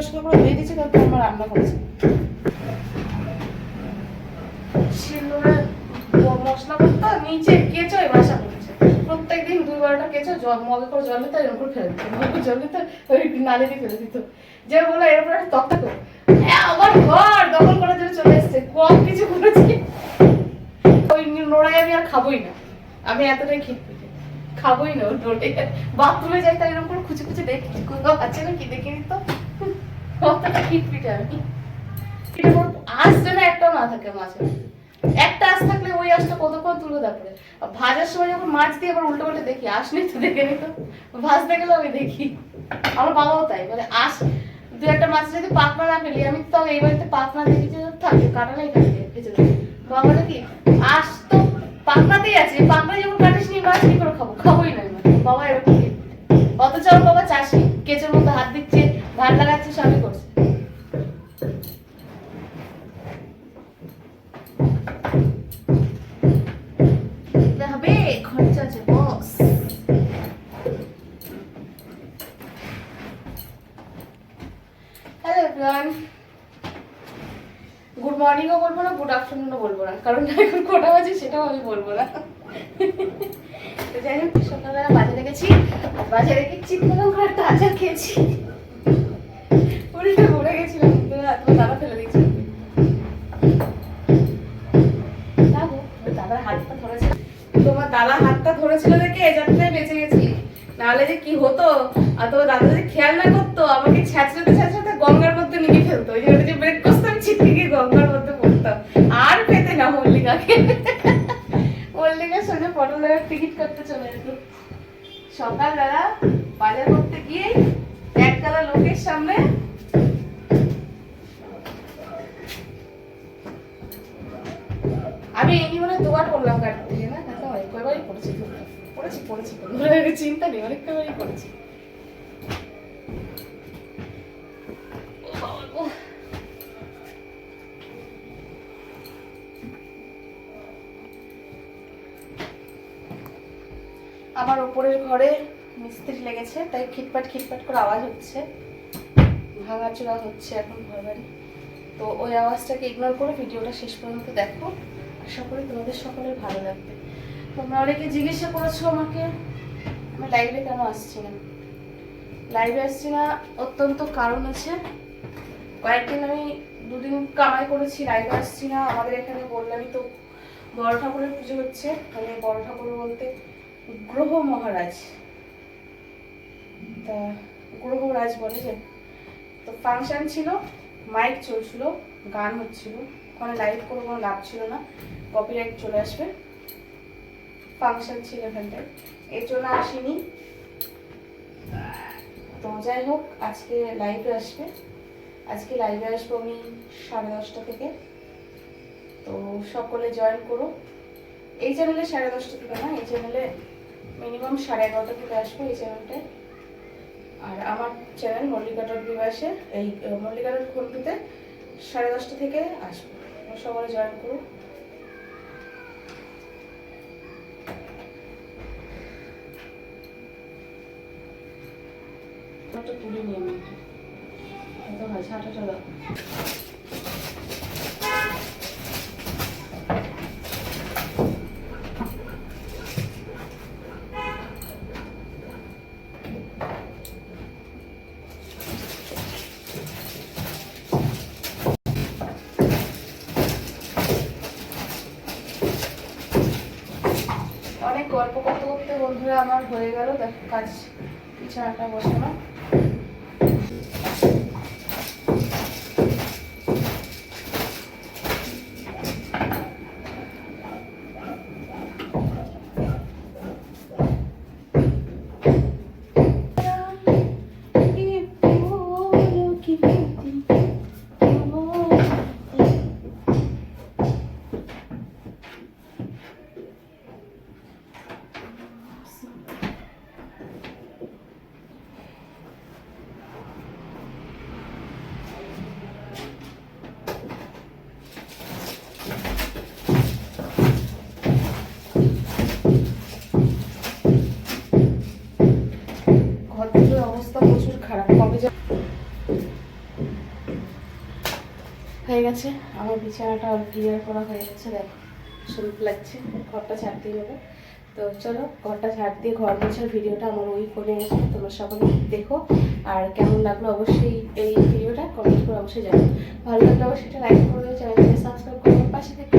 পরিষ্কার করে ধুয়ে দিয়েছি তারপর আমার রান্না করেছি। মশলা করতো, নিচে কেঁচো বাসা করেছে। প্রত্যেকদিন দুই বারোটা কেঁচো, জল মগে করে জল এরকম করে ফেলে দিত। মগে জল ওই নালে দিয়ে ফেলে দিত। যে এরপর করো। হ্যাঁ আমার ঘর দখল করার জন্য চলে এসছে। কম কিছু করেছি। ওই নোড়াই আমি আর খাবোই না। আমি এতটাই খিটপিটে খাবোই না ওই নোড়াই বাথরুমে যাই তাই এরকম করে খুঁজে খুঁজে দেখি। আছে না কি দেখে নিত আঁশ যেন একটাও না থাকে একটা থাকলে ওই কতক্ষণ তারপরে? ভাজার সময় যখন মাছ দিয়ে আবার উল্টো পাল্টে দেখি তো? ভাজতে আমি দেখি। আমার বাবাও তাই আঁশ, দু একটা মাছ যদি পাকনা না পেলি আমি তো এই বাড়িতে যে ভেজে বাবা আঁশ তো পাকনাতেই আছে যখন মাছ কি করে খাব? খাবোই না। বাবা এরকম অথচ আমার বাবা চাষি, কেচের মধ্যে হাত ধান সবই করছে হবে খরচা হ্যালো এভরিওয়ান গুড মর্নিংও বলব না গুড আফটারনুনও বলব না। কারণ এখন কটা বাজে সেটাও আমি বলব না। তো যাই হোক, সকালবেলা বাজারে গেছি বাজারে গিয়ে চিত্তরকম করে একটা খেয়েছি। নাহলে যে কি হতো? আর তোমার দাদা যে খেয়াল না করতো, আমাকে ছ্যাঁচড়াতে ছ্যাঁচড়াতে গঙ্গার মধ্যে নিয়ে ফেলতো। ওই জন্য যে ব্রেক করতাম ছিটকে গঙ্গার মধ্যে পড়তাম। আর পেতে না মল্লিকাকে। মল্লিকার সঙ্গে পটলের টিকিট করতে চলে যেত সকালবেলা বাজার করতে গিয়ে একতলা লোকের সামনে আমি এই নিয়ে হয় করলাম কাটতে পড়েছি পড়েছি চিন্তা নেই অনেক কয়বারই করেছি। আমার ওপরের ঘরে মিস্ত্রি লেগেছে, তাই খিটপাট খিটপাট করে আওয়াজ হচ্ছে। ভাঙাচোরা হচ্ছে এখন ঘর বাড়ি। তো ওই আওয়াজটাকে ইগনোর করে ভিডিওটা শেষ পর্যন্ত দেখো। আশা করি তোমাদের সকলের ভালো লাগবে। তোমরা অনেকে জিজ্ঞাসা করেছ আমাকে, আমি লাইভে কেন আসছি না? লাইভে আসছি না, অত্যন্ত কারণ আছে। কয়েকদিন আমি দুদিন কামাই করেছি লাইভে আসছি না। আমাদের এখানে বললামই তো, বড় ঠাকুরের পুজো হচ্ছে। মানে বড় ঠাকুর বলতে গ্রহ মহারাজ। তা গ্রহরাজ বলে যে, তো ফাংশন ছিল মাইক চলছিল, গান হচ্ছিল। ওখানে লাইভ করে কোনো লাভ ছিল না। কপিরাইট চলে আসবে। ফাংশন ছিল এখানটায়। এর জন্য আসিনি। তো যাই হোক আজকে লাইভে আসবে। আজকে লাইভে আসব আমি সাড়ে দশটা থেকে। তো সকলে জয়েন করো। এই চ্যানেলে সাড়ে দশটা থেকে না এই চ্যানেলে মিনিমাম সাড়ে এগারোটা থেকে আসব এই চ্যানেলটায় আর আমার চ্যানেল মল্লিকা ডট বিবাসে এই আহ, মল্লিকা সাড়ে দশটা থেকে আসব। সকলে জয়েন করো। একটা তুলে নিয়ে আমি এত হয়, ছাটাটা দাও। অনেক গল্প করতে করতে বন্ধুরা, আমার হয়ে গেল। কাজ বিছানাটা বসানো। গেছে। আমার বিছানাটা ক্লিয়ার করা হয়ে গেছে, দেখো, সুন্দর লাগছে, ঘরটা ছাড়তেই নেব তো চলো, ঘরটা ছাড় দিয়ে ঘর মোছার ভিডিওটা আমার ওই ফোনে গেছে তোমরা সকলে দেখো। আর কেমন লাগল অবশ্যই এই ভিডিওটা কমেন্ট করে অবশ্যই জানো ভালো লাগলে অবশ্যই এটা লাইক করে দেবো চ্যানেলটাকে সাবস্ক্রাইব করে পাশে থেকে